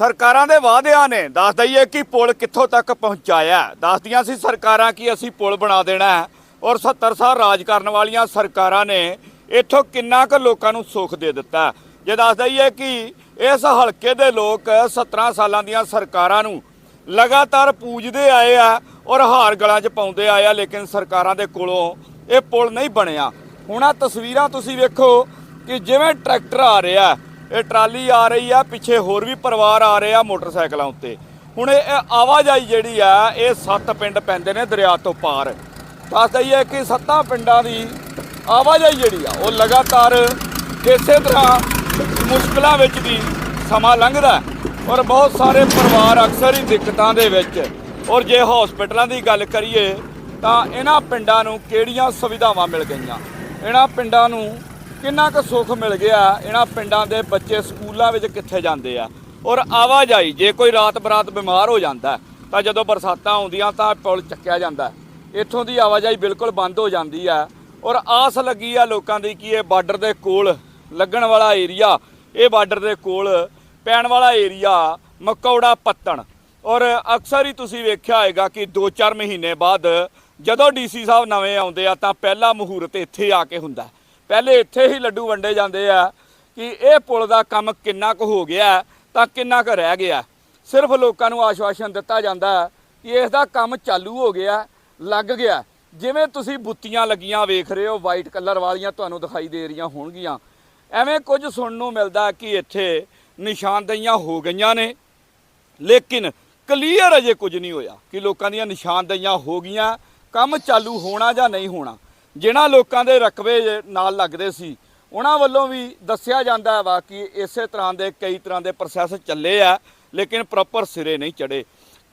ਸਰਕਾਰਾਂ ਦੇ ਵਾਅਦਿਆਂ ਨੇ, ਦੱਸ ਦਈਏ ਕਿ ਪੁਲ ਕਿੱਥੋਂ ਤੱਕ ਪਹੁੰਚਾਇਆ ਦੱਸਦੀਆਂ ਸੀ ਸਰਕਾਰਾਂ ਕਿ ਅਸੀਂ ਪੁਲ ਬਣਾ ਦੇਣਾ ਹੈ ਔਰ 70 ਸਾਲ ਰਾਜ ਕਰਨ ਵਾਲੀਆਂ ਸਰਕਾਰਾਂ ਨੇ ਇੱਥੋਂ ਕਿੰਨਾ ਕੁ ਲੋਕਾਂ ਨੂੰ ਸੁੱਖ ਦੇ ਦਿੱਤਾ ਜੇ ਦੱਸ ਦਈਏ ਕਿ ਇਸ ਹਲਕੇ ਦੇ ਲੋਕ 17 ਸਾਲਾਂ ਦੀਆਂ ਸਰਕਾਰਾਂ ਨੂੰ ਲਗਾਤਾਰ ਪੂਜਦੇ ਆਏ ਆ ਔਰ ਹਾਰ ਗਲਾਂ 'ਚ ਪਾਉਂਦੇ ਆਏ ਆ, ਲੇਕਿਨ ਸਰਕਾਰਾਂ ਦੇ ਕੋਲੋਂ ਇਹ ਪੁਲ ਨਹੀਂ ਬਣਿਆ। ਹੁਣ ਆ ਤਸਵੀਰਾਂ ਤੁਸੀਂ ਵੇਖੋ ਕਿ ਜਿਵੇਂ ਟਰੈਕਟਰ ਆ ਰਿਹਾ ਇਹ ਟਰਾਲੀ ਆ ਰਹੀ ਆ, ਪਿੱਛੇ ਹੋਰ ਵੀ ਪਰਿਵਾਰ ਆ ਰਹੇ ਆ ਮੋਟਰਸਾਈਕਲਾਂ ਉੱਤੇ। ਹੁਣ ਇਹ ਇਹ ਆਵਾਜਾਈ ਜਿਹੜੀ ਆ, ਇਹ ਸੱਤ ਪਿੰਡ ਪੈਂਦੇ ਨੇ ਦਰਿਆ ਤੋਂ ਪਾਰ। ਦੱਸ ਦਈਏ ਕਿ ਸੱਤਾਂ ਪਿੰਡਾਂ ਦੀ ਆਵਾਜਾਈ ਜਿਹੜੀ ਆ, ਉਹ ਲਗਾਤਾਰ ਇਸੇ ਤਰ੍ਹਾਂ ਮੁਸ਼ਕਲਾਂ ਵਿੱਚ ਵੀ ਸਮਾਂ ਲੰਘਦਾ ਔਰ ਬਹੁਤ ਸਾਰੇ ਪਰਿਵਾਰ ਅਕਸਰ ਹੀ ਦਿੱਕਤਾਂ ਦੇ ਵਿੱਚ। ਔਰ ਜੇ ਹਸਪੀਟਲਾਂ ਦੀ ਗੱਲ ਕਰੀਏ, ਤਾਂ ਇਹਨਾਂ ਪਿੰਡਾਂ ਨੂੰ ਕਿਹੜੀਆਂ ਸੁਵਿਧਾਵਾਂ ਮਿਲ ਗਈਆਂ? ਇਹਨਾਂ ਪਿੰਡਾਂ ਨੂੰ ਕਿੰਨਾ ਕੁ ਸੁੱਖ ਮਿਲ ਗਿਆ ਇਹਨਾਂ ਪਿੰਡਾਂ ਦੇ ਬੱਚੇ ਸਕੂਲਾਂ ਵਿੱਚ ਕਿੱਥੇ ਜਾਂਦੇ ਆ। ਔਰ ਆਵਾਜਾਈ, ਜੇ ਕੋਈ ਰਾਤ ਬਰਾਤ ਬਿਮਾਰ ਹੋ ਜਾਂਦਾ, ਤਾਂ ਜਦੋਂ ਬਰਸਾਤਾਂ ਆਉਂਦੀਆਂ ਤਾਂ ਪੁਲ ਚੱਕਿਆ ਜਾਂਦਾ। ਇੱਥੋਂ ਦੀ ਆਵਾਜਾਈ ਬਿਲਕੁਲ ਬੰਦ ਹੋ ਜਾਂਦੀ ਹੈ ਔਰ ਆਸ ਲੱਗੀ ਆ ਲੋਕਾਂ ਦੀ ਕਿ ਇਹ ਬਾਰਡਰ ਦੇ ਕੋਲ ਲੱਗਣ ਵਾਲਾ ਏਰੀਆ, ਇਹ ਬਾਰਡਰ ਦੇ ਕੋਲ ਪੈਣ ਵਾਲਾ ਏਰੀਆ ਮਕੌੜਾ ਪੱਤਣ। ਔਰ ਅਕਸਰ ਹੀ ਤੁਸੀਂ ਵੇਖਿਆ ਹੋਏਗਾ ਕਿ 2-4 ਮਹੀਨੇ ਬਾਅਦ ਜਦੋਂ ਡੀਸੀ ਸਾਹਿਬ ਨਵੇਂ ਆਉਂਦੇ ਆ ਤਾਂ ਪਹਿਲਾ ਮਹੂਰਤ ਇੱਥੇ ਆ ਕੇ ਹੁੰਦਾ। ਪਹਿਲੇ ਇੱਥੇ ਹੀ ਲੱਡੂ ਵੰਡੇ ਜਾਂਦੇ ਆ ਕਿ ਇਹ ਪੁਲ ਦਾ ਕੰਮ ਕਿੰਨਾ ਕੁ ਹੋ ਗਿਆ ਤਾਂ ਕਿੰਨਾ ਕੁ ਰਹਿ ਗਿਆ। ਸਿਰਫ ਲੋਕਾਂ ਨੂੰ ਆਸ਼ਵਾਸਨ ਦਿੱਤਾ ਜਾਂਦਾ ਕਿ ਇਸ ਦਾ ਕੰਮ ਚਾਲੂ ਹੋ ਗਿਆ, ਲੱਗ ਗਿਆ। ਜਿਵੇਂ ਤੁਸੀਂ ਬੁੱਤੀਆਂ ਲੱਗੀਆਂ ਵੇਖ ਰਹੇ ਹੋ ਵਾਈਟ ਕਲਰ ਵਾਲੀਆਂ ਤੁਹਾਨੂੰ ਦਿਖਾਈ ਦੇ ਰਹੀਆਂ ਹੋਣਗੀਆਂ। ਐਵੇਂ ਕੁਝ ਸੁਣਨ ਨੂੰ ਮਿਲਦਾ ਕਿ ਇੱਥੇ ਨਿਸ਼ਾਨਦਹੀਆਂ ਹੋ ਗਈਆਂ ਨੇ। ਲੇਕਿਨ ਕਲੀਅਰ ਅਜੇ ਕੁਝ ਨਹੀਂ ਹੋਇਆ ਕਿ ਲੋਕਾਂ ਦੀਆਂ ਨਿਸ਼ਾਨਦਹੀਆਂ ਹੋ ਗਈਆਂ, ਕੰਮ ਚਾਲੂ ਹੋਣਾ ਜਾਂ ਨਹੀਂ ਹੋਣਾ। ਜਿਨ੍ਹਾਂ ਲੋਕਾਂ ਦੇ ਰਕਬੇ ਨਾਲ ਲੱਗਦੇ ਸੀ, ਉਹਨਾਂ ਵੱਲੋਂ ਵੀ ਦੱਸਿਆ ਜਾਂਦਾ ਵਾ ਕਿ ਇਸੇ ਤਰ੍ਹਾਂ ਦੇ ਕਈ ਤਰ੍ਹਾਂ ਦੇ ਪ੍ਰੋਸੈਸ ਚੱਲੇ ਆ, ਲੇਕਿਨ ਪ੍ਰੋਪਰ ਸਿਰੇ ਨਹੀਂ ਚੜੇ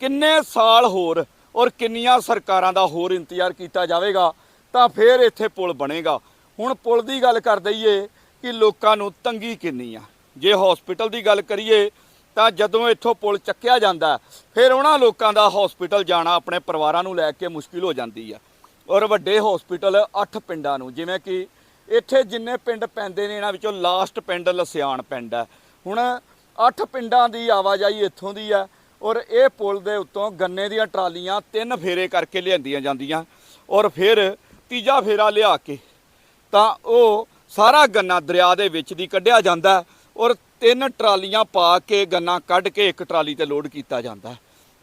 ਕਿੰਨੇ ਸਾਲ ਹੋਰ ਔਰ ਕਿੰਨੀਆਂ ਸਰਕਾਰਾਂ ਦਾ ਹੋਰ ਇੰਤਜ਼ਾਰ ਕੀਤਾ ਜਾਵੇਗਾ, ਤਾਂ ਫਿਰ ਇੱਥੇ ਪੁਲ ਬਣੇਗਾ। ਹੁਣ ਪੁਲ ਦੀ ਗੱਲ ਕਰ ਦਈਏ ਕਿ ਲੋਕਾਂ ਨੂੰ ਤੰਗੀ ਕਿੰਨੀ ਆ। ਜੇ ਹਸਪੀਟਲ ਦੀ ਗੱਲ ਕਰੀਏ, ਤਾਂ ਜਦੋਂ ਇੱਥੋਂ ਪੁਲ ਚੱਕਿਆ ਜਾਂਦਾ, ਫਿਰ ਉਹਨਾਂ ਲੋਕਾਂ ਦਾ ਹਸਪੀਟਲ ਜਾਣਾ ਆਪਣੇ ਪਰਿਵਾਰਾਂ ਨੂੰ ਲੈ ਕੇ ਮੁਸ਼ਕਿਲ ਹੋ ਜਾਂਦੀ ਆ। ਔਰ ਵੱਡੇ ਹਸਪੀਟਲ 8 ਪਿੰਡਾਂ ਨੂੰ, ਜਿਵੇਂ ਕਿ ਇੱਥੇ ਜਿੰਨੇ ਪਿੰਡ ਪੈਂਦੇ ਨੇ, ਇਹਨਾਂ ਵਿੱਚੋਂ ਲਾਸਟ ਪਿੰਡ ਲਸਿਆਣ ਪਿੰਡ ਹੈ। ਹੁਣ 8 ਪਿੰਡਾਂ ਦੀ ਆਵਾਜਾਈ ਇੱਥੋਂ ਦੀ ਆ ਔਰ ਇਹ ਪੁਲ ਦੇ ਉੱਤੋਂ ਗੰਨੇ ਦੀਆਂ ਟਰਾਲੀਆਂ ਤਿੰਨ ਫੇਰੇ ਕਰਕੇ ਲਿਆਂਦੀਆਂ ਜਾਂਦੀਆਂ ਔਰ ਫਿਰ ਤੀਜਾ ਫੇਰਾ ਲਿਆ ਕੇ ਤਾਂ ਉਹ ਸਾਰਾ ਗੰਨਾ ਦਰਿਆ ਦੇ ਵਿੱਚ ਦੀ ਕੱਢਿਆ ਜਾਂਦਾ ਔਰ ਤਿੰਨ ਟਰਾਲੀਆਂ ਪਾ ਕੇ ਗੰਨਾ ਕੱਢ ਕੇ ਇੱਕ ਟਰਾਲੀ ਤੇ ਲੋਡ ਕੀਤਾ ਜਾਂਦਾ।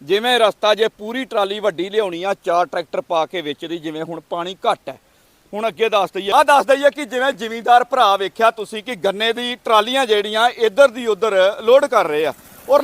ਜਿਵੇਂ ਰਸਤਾ ਜੇ ਪੂਰੀ ਟਰਾਲੀ ਵੱਡੀ ਲਿਆਉਣੀ ਆ, ਚਾਰ ਟਰੈਕਟਰ ਪਾ ਕੇ ਵਿੱਚ ਦੀ ਜਿਵੇਂ ਹੁਣ ਪਾਣੀ ਘੱਟ ਹੈ। ਹੁਣ ਅੱਗੇ ਦੱਸ ਦਈਏ ਆ ਦੱਸ ਦਈਏ ਕਿ ਜਿਵੇਂ ਜ਼ਿਮੀਂਦਾਰ ਭਰਾ ਵੇਖਿਆ ਤੁਸੀਂ ਕਿ ਗੰਨੇ ਦੀ ਟਰਾਲੀਆਂ ਜਿਹੜੀਆਂ ਇੱਧਰ ਦੀ ਉੱਧਰ ਲੋਡ ਕਰ ਰਹੇ ਆ। ਔਰ